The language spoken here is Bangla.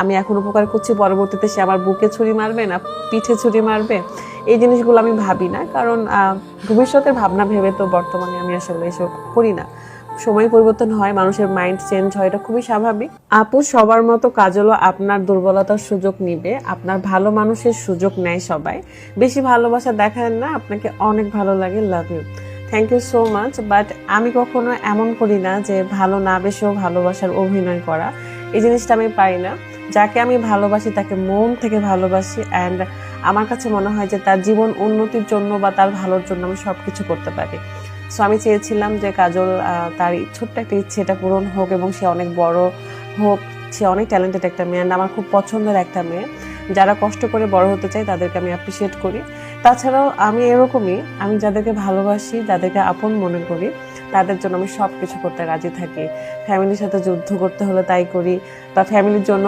আমি এখন উপকার করছি, পরবর্তীতে সে আমার বুকে ছুরি মারবে না, পিঠে ছুরি মারবে? এই জিনিসগুলো আমি ভাবি না, কারণ ভবিষ্যতের ভাবনা ভেবে তো বর্তমানে আমি আসলে এসব করি না। সময় পরিবর্তন হয়, মানুষের মাইন্ড চেঞ্জ হয়, এটা খুবই স্বাভাবিক। আপু সবার মতো কাজলও আপনার দুর্বলতার সুযোগ নিবে, আপনার ভালো মানুষের সুযোগ নেয় সবাই। বেশি ভালোবাসা দেখায় না, আপনাকে অনেক ভালো লাগে love you thank you so much but আমি কখনো এমন করি না যে ভালো না বেশেও ভালোবাসার অভিনয় করা। এই জিনিসটা আমি পারি না। যাকে আমি ভালোবাসি, তাকে মন থেকে ভালোবাসি অ্যান্ড আমার কাছে মনে হয় যে তার জীবন উন্নতির জন্য বা তার ভালোর জন্য আমি সব কিছু করতে পারি। সো আমি চেয়েছিলাম যে কাজল তার ছোট্ট একটা ইচ্ছে এটা পূরণ হোক এবং সে অনেক বড় হোক। সে অনেক ট্যালেন্টেড একটা মেয়ে and আমার খুব পছন্দের একটা মেয়ে। যারা কষ্ট করে বড় হতে চায় তাদেরকে আমি অ্যাপ্রিসিয়েট করি। তাছাড়াও আমি এরকমই, আমি যাদেরকে ভালোবাসি, যাদেরকে আপন মনে করি তাদের জন্য আমি সব কিছু করতে রাজি থাকি। ফ্যামিলির সাথে যুদ্ধ করতে হলে তাই করি, বা ফ্যামিলির জন্য